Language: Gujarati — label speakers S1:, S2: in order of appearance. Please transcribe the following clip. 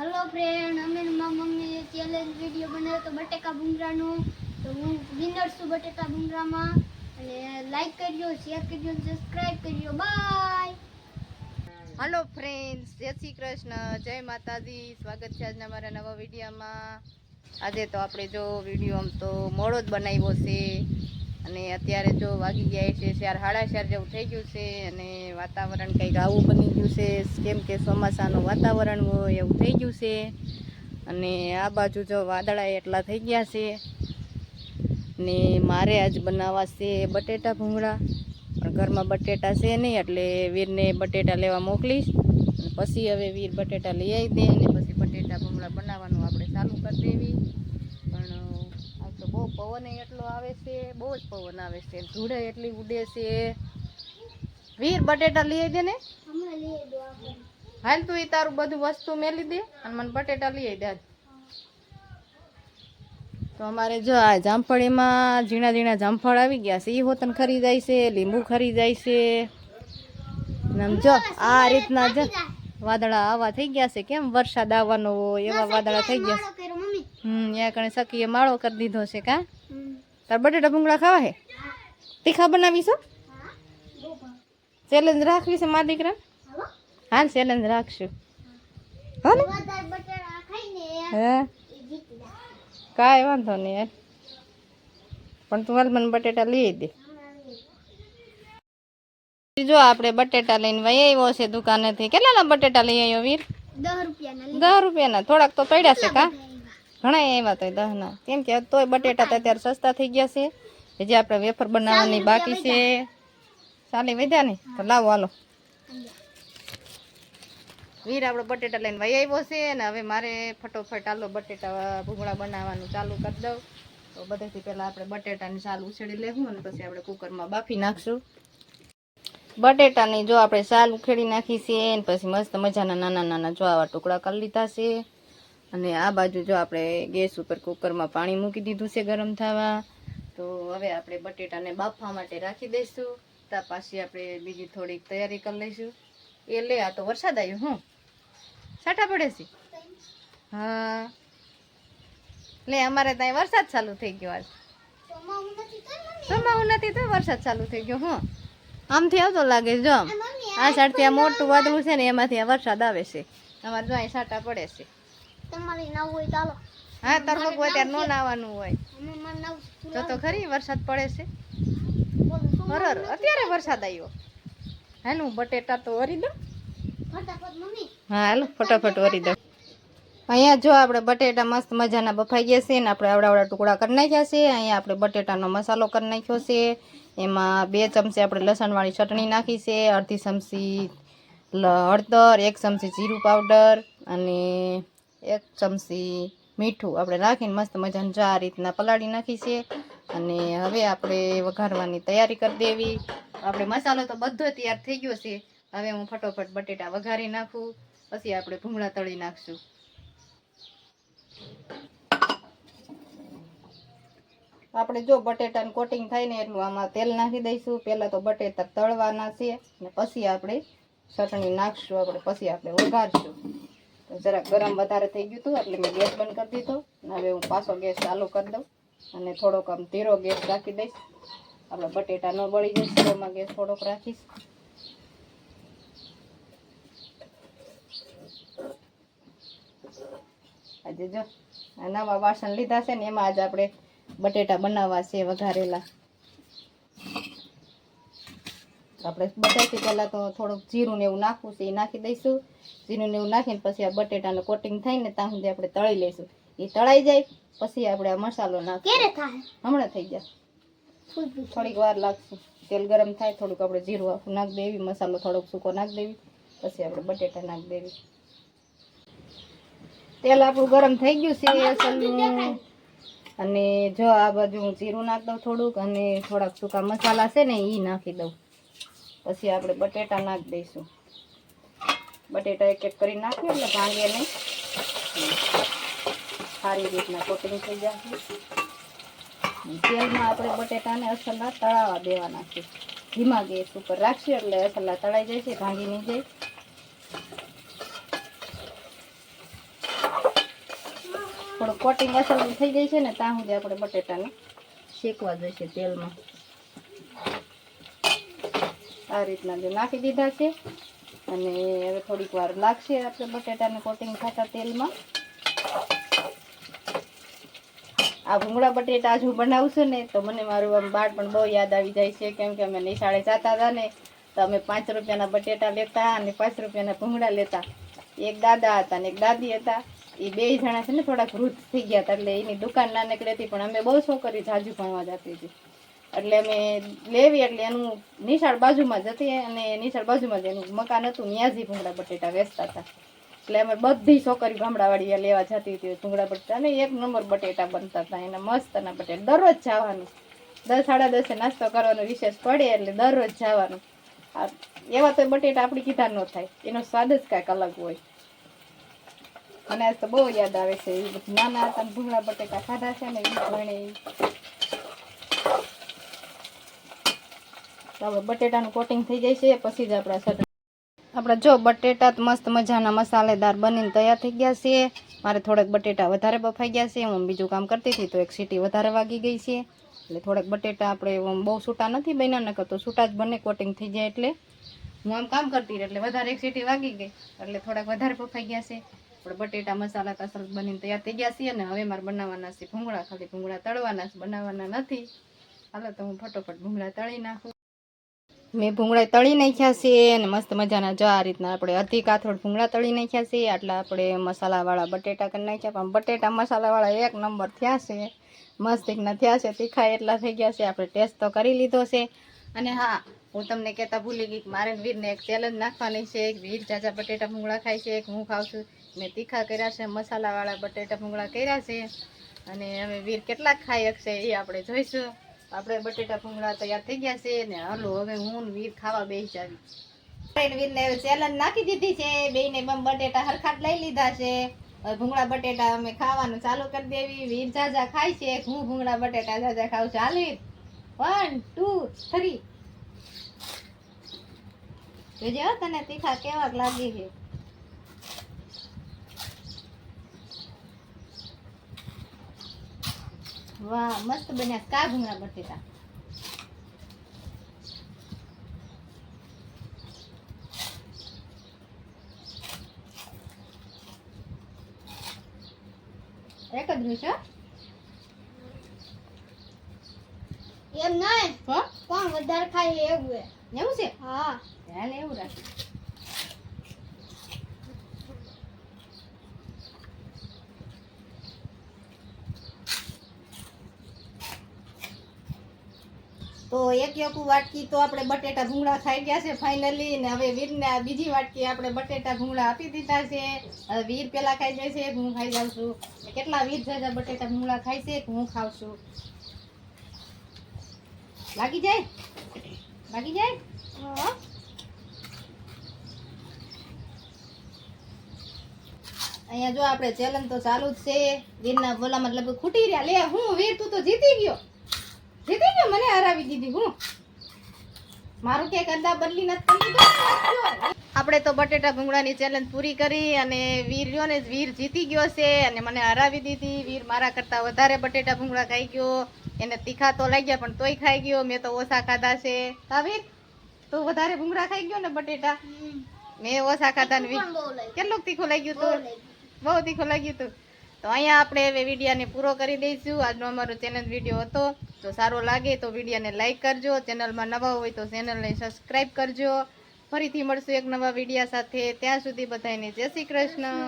S1: હલો ફ્રેન્ડ અમે મારા મમ્મીએ ચેલેન્જ વીડિયો બનાવ્યો તો બટેકા ભૂંગરાનો તો હું વિનર છું બટેકા ભૂંગરામાં અને લાઈક કરજો શેર કરજો સબસ્ક્રાઈબ કરજો. બાય
S2: હલો ફ્રેન્ડ્સ જય શ્રી કૃષ્ણ. જય માતાજી. સ્વાગત છે આજના મારા નવા વિડીયોમાં આજે તો આપણે જો વીડિયો આમ તો મોડો જ બનાવ્યો છે. અને અત્યારે જો વાગી ગયા છે ચાર, સાડા ચાર જેવું થઈ ગયું છે અને વાતાવરણ કંઈક આવું બની ગયું છે. કેમ કે ચોમાસાનું વાતાવરણ હોય એવું થઈ ગયું છે. અને આ બાજુ જો વાદળા એટલા થઈ ગયા છે. ને મારે આજ બનાવવા છે બટેટા ભૂંગળા. પણ ઘરમાં બટેટા છે નહીં, એટલે વીરને બટેટા લેવા મોકલીશ. પછી હવે વીર બટેટા લઈ આવી દે અને પછી બટેટા ભૂંગળા બનાવવાનું આપણે ચાલુ કરી દેવી. પવન એટલો આવે છે બહુ જ પવન આવે છે. ધૂળે એટલી ઉડે છે. વીર બટેટા લઈ આવી દે ને? હાલ તું એ તારું બધું વસ્તુ મેલી દે અને મને બટેટા લઈ દે તો અમારે જો આ જામફળીમાં ઝીણા ઝીણા જામફળ આવી ગયા છે. એ હોતન ખરી જાય છે લીંબુ ખરી જાય છે. જો આ રીતના જ વાદળા આવા થઈ ગયા છે. કેમ વરસાદ આવવાનો હોય એવા વાદળા થઈ ગયા છે. હમ ત્યાં કણે સખીએ માળો કરી દીધો છે કા. તાર બટેટા ભૂંગળા ખાવા હે? તીખા બનાવીશો ચેલેન્જ રાખવી છે મારા દીકરા. હા ચેલેન્જ રાખશું. હો ને? હે? કાંઈ વાંધો નહીં યાર પણ તું હાલ મને બટેટા લઈ દે. જો આપણે બટેટા લઈને વહી આવ્યો છે દુકાનેથી. કેટલાના બટેટા લઈ આવ્યો વીર?
S1: દસ રૂપિયાના
S2: દસ રૂપિયાના. થોડાક તો પડ્યા છે કા. ઘણા આવ્યા તો દહના. કેમ કે તોય બટેટા તો અત્યારે સસ્તા થઈ ગયા છે. હજી આપણે વેફર બનાવવાની બાકી છે. ચાલી વધ્યા ને? તો લાવો હાલો. વીર આપણે બટેટા લઈને વહી આવ્યો છે ને હવે મારે ફટોફટ આલો બટેટા ભૂંગળા બનાવવાનું ચાલુ કરી દઉં. તો બધેથી પહેલાં આપણે બટેટાની સાલ ઉછેડી લેવું અને પછી આપણે કુકરમાં બાફી નાખશું. બટેટાની જો આપણે સાલ ઉખેડી નાખી છે પછી મસ્ત મજાના નાના નાના જો આવા ટુકડા કરી લીધા છે. અને આ બાજુ જો આપણે ગેસ ઉપર કુકરમાં પાણી મૂકી દીધું છે ગરમ થવા, તો હવે આપણે બટેટાને બાફવા માટે રાખી દઈશું. ત્યાં પાછી આપણે બીજી થોડીક તૈયારી કરી લઈશું. એ લે, આ તો વરસાદ આવ્યો, હું. સાટા પડે છે. હા. લે, અમારે ત્યાં વરસાદ ચાલુ થઈ ગયો આજ સમાવું નથી તો વરસાદ ચાલુ થઈ ગયો, હું. આમથી આવતો લાગે જો. આ સાઈડથી આ મોટું વાદળું છે ને એમાંથી આ વરસાદ આવે છે. અમારે જો અહીં સાટા પડે છે.
S1: તમારી નવ હોય ચાલો
S2: હા તરબક હોય ત્યારે નો નાવાનું હોય. તો તો ખરી વરસાદ પડે છે. હરર અત્યારે વરસાદ આવ્યો. હાલ બટેટા તો વરી
S1: દો
S2: હા હાલો ફટાફટ વરી દઉં. અહીંયા જો આપણે બટેટા મસ્ત મજાના બફાઈ ગયા છે ને આપણે આવડા આવડા ટુકડા કરી નાખ્યા છે. અહીંયા આપણે બટેટાનો મસાલો કરી નાખ્યો છે. એમાં બે ચમચી આપણે લસણવાળી ચટણી નાખી છે અડધી ચમચી હળદર એક ચમચી જીરું પાવડર અને એક ચમચી મીઠું આપણે રાખીને મસ્ત મજાનું જો આ રીતના પલાળી નાખી અને હવે આપણે વઘારવાની તૈયારી કરી દેવી. આપણે મસાલો તો બધો તૈયાર થઈ ગયો છે. હવે હું ફટોફટ બટેટા વઘારી નાખું. પછી આપણે ભૂંગળા તળી નાખશું. આપણે જો બટેટાનું કોટિંગ થાય ને એટલું આમાં તેલ નાખી દઈશું. પહેલાં તો બટેટા તળવાના છે. ને પછી આપણે ચટણી નાખશું. આપણે પછી આપણે વઘારશું. જરાક ગરમ વધારે થઈ ગયું હતું એટલે મેં ગેસ બંધ કરી દીધો. અને હવે હું પાછો ગેસ ચાલુ કરી દઉં અને થોડોક આમ ધીરો ગેસ રાખી દઈશ. આપણે બટેટા ન બળી જશે એમાં ગેસ થોડોક રાખીશ. આજે જો નવા વાસણ લીધા છે ને, એમાં આજે આપણે બટેટા બનાવવા છે વઘારેલા. આપણે બટાટી પહેલાં તો થોડુંક જીરું ને એવું નાખવું છે એ નાખી દઈશું. જીરું ને એવું નાખીને પછી આ બટેટાનું કોટિંગ થાય ને ત્યાં સુધી આપણે તળી લઈશું. એ તળાઈ જાય પછી આપણે આ મસાલો નાખીશું. હમણાં થઈ જાય થોડીક વાર લાગશે. તેલ ગરમ થાય થોડુંક આપણે જીરું આખું નાખી દેવી મસાલો થોડોક સૂકો નાખી દેવી પછી આપણે બટેટા નાખી દેવી. તેલ આપણું ગરમ થઈ ગયું છે અસલનું. અને જો આ બાજુ હું જીરું નાખી દઉં થોડુંક અને થોડાક સૂકા મસાલા છે ને એ નાખી દઉં. પછી આપણે બટેટા નાખી દઈશું. બટેટા એક એક કરી નાખીએ એટલે ભાંગે નહીં સારી રીતના કોટિંગ થઈ જશે. તેલમાં આપણે બટેટાને અસલા તળાવા દેવાના છે. ધીમા ગેસ ઉપર રાખીએ એટલે અસલા તળાઈ જાય છે, ભાંગી નહીં જાય. થોડું કોટિંગ અસલ થઈ જાય છે ને, ત્યાં સુધી આપણે બટેટાને શેકવા જશે તેલમાં. આ રીતના જે નાખી દીધા છે. અને હવે થોડીક વાર લાગશે આપણે બટેટાને કોટિંગ થતા તેલમાં. આ ભૂંગળા બટેટા હજુ બનાવશું ને, તો મને મારું આમ બાળપણ બહુ યાદ આવી જાય છે. કેમ કે અમે નિશાળે જતા હતા ને, તો અમે પાંચ રૂપિયાના બટેટા લેતા અને પાંચ રૂપિયાના ભૂંગળા લેતા. એક દાદા હતા ને એક દાદી હતા. એ બે જણા છે ને થોડાક વૃદ્ધ થઈ ગયા હતા, એટલે એની દુકાન નાનકડી હતી પણ અમે બહુ છોકરી જાજુ ભણવા જતી હતી. એટલે અમે લેવી એટલે એનું નિશાળ બાજુમાં જ હતી અને નિશાળ બાજુમાં જ એનું મકાન હતું. ત્યાં જ ઈ ભૂંગળા બટેટા વેચતા હતા. એટલે અમે બધી છોકરી ગામડાવાળી લેવા જતી હતી ભૂંગળા બટેટા અને એક નંબર બટેટા બનતા હતા. એના મસ્તના બટેટા. દરરોજ જવાનું. દસ, સાડા દસે નાસ્તો કરવાનો વિશેષ પડે એટલે દરરોજ જવાનું. એવા તો બટેટા આપણી કીધા ન થાય. એનો સ્વાદ જ કાંઈક અલગ હોય. મને આજ તો બહુ યાદ આવે છે. નાના હતા ભૂંગળા બટેટા ખાધા છે ને એ ભણે. તો આપણે બટેટાનું કોટિંગ થઈ જાય છે, પછી જ આપણા સટ આપણે જો બટેટા મસ્ત મજાના મસાલેદાર બનીને તૈયાર થઈ ગયા છે મારે થોડાક બટેટા વધારે બફાઈ ગયા છે, હું બીજું કામ કરતી હતી તો એક સીટી વધારે વાગી ગઈ છે. એટલે થોડાક બટેટા આપણે બહુ છૂટા નથી બન્યા, નકર તો છૂટા જ બને, કોટિંગ થઈ જાય એટલે. હું આમ કામ કરતી એટલે વધારે એક સીટી વાગી ગઈ, એટલે થોડાક વધારે બફાઈ ગયા છે. આપણે બટેટા મસાલા તો બનીને તૈયાર થઈ ગયા છીએ અને હવે મારે બનાવવાના છે ભૂંગળા. ખાલી ભૂંગળા તળવાના છે, બનાવવાના નથી. હાલો તો હું ફટોફટ ભૂંગળા તળી નાખું. મેં ભૂંગળા તળી નાખ્યા છે અને મસ્ત મજાના જો આ રીતના આપણે અડધી કાથોડ ભૂંગળા તળી નાખ્યા છે, આટલા આપણે મસાલાવાળા બટેટા કરી નાખ્યા, પણ બટેટા મસાલાવાળા એક નંબર થયા છે. મસ્ત એકના થયા છે તીખા એટલા થઈ ગયા છે, આપણે ટેસ્ટ તો કરી લીધો છે. અને હા, હું તમને કહેતા ભૂલી ગઈ મારે વીરને એક ચેલેન્જ નાખવાની છે, એક વીર જાજા બટેટા ભૂંગળા ખાય છે, એક હું ખાઉં છું. મેં તીખા કર્યા છે, મસાલાવાળા બટેટા ભૂંગળા કર્યા છે. અને હવે વીર કેટલા ખાઈ શકશે એ આપણે જોઈશું. આપણે બટેટા ભૂંગળા તૈયાર થઈ ગયા છે ને હાલો હવે હું વીર ખાવા બેસી જાવી. વીરને ચેલેન્જ નાખી દીધી છે. બેને બમ બટેટા હરખાટ લઈ લીધા છે. ભૂંગળા બટેટા અમે ખાવાનું ચાલુ કરી દેવી. વીર જાજા ખાય છે. હું ભૂંગળા બટેટા જાજા ખાઉં છું. વન ટુ થ્રી જોજે તને તીખા કેવાક લાગી છે. વાહ મસ્ત બન્યા. કા ભૂંગળા બટેટા એક જ છે
S1: એમ નહીં? કોણ વધારે ખાય એવું
S2: એવું છે?
S1: હા.
S2: ચાલ એવું રાખે તો એક એક વાટકી તો આપણે બટેટા ભૂંગળા ખાઈ ગયા છે ફાઇનલી ને હવે વીરને આ બીજી વાટકી આપણે બટેટા ભૂંગળા આપી દીધા છે. હવે વીર પેલા ખાઈ જાય છે હું ખાઈ જાઉં છું. કેટલા વીર જાજા બટેટા ભૂંગળા ખાય છે હું ખાઉં છું. લાગી જાય? લાગી જાય? અહીંયા જો આપણે ચેલેન્જ તો ચાલુ જ છે. વીરના બોલામાં મતલબ ખૂટી રહ્યા. લે હું વીર તું તો જીતી ગયો. જીતી ને મને હરાવી દીધી હું. મારું કે અંદા બદલી નથી આપણે તો બટેટા ભૂંગળાની ચેલેન્જ પૂરી કરી અને વીર રહ્યો ને વીર જીતી ગયો છે અને મને હરાવી દીધી. વીર મારા કરતા વધારે બટેટા ભૂંગળા ખાઈ ગયો. એને તીખા તો લાગ્યા પણ તોય ખાઈ ગયો. મેં તો ઓછા ખાધા છે. હા વીર? તું વધારે ભૂંગળા ખાઈ ગયો ને બટેટા? મેં ઓછા ખાધા ને વીર. કેટલું તીખું લાગ્યું તું? બહુ તીખું લાગ્યું હતું તો અહીંયા આપણે હવે વિડીયાને પૂરો કરી દઈશું. આજનો અમારો ચેનલ વીડિયો હતો. જો સારો લાગે તો વિડીયાને લાઇક કરજો. ચેનલમાં નવા હોય તો ચેનલને સબસ્ક્રાઈબ કરજો. ફરીથી મળશું એક નવા વિડીયા સાથે. ત્યાં સુધી બધાને જય શ્રી કૃષ્ણ.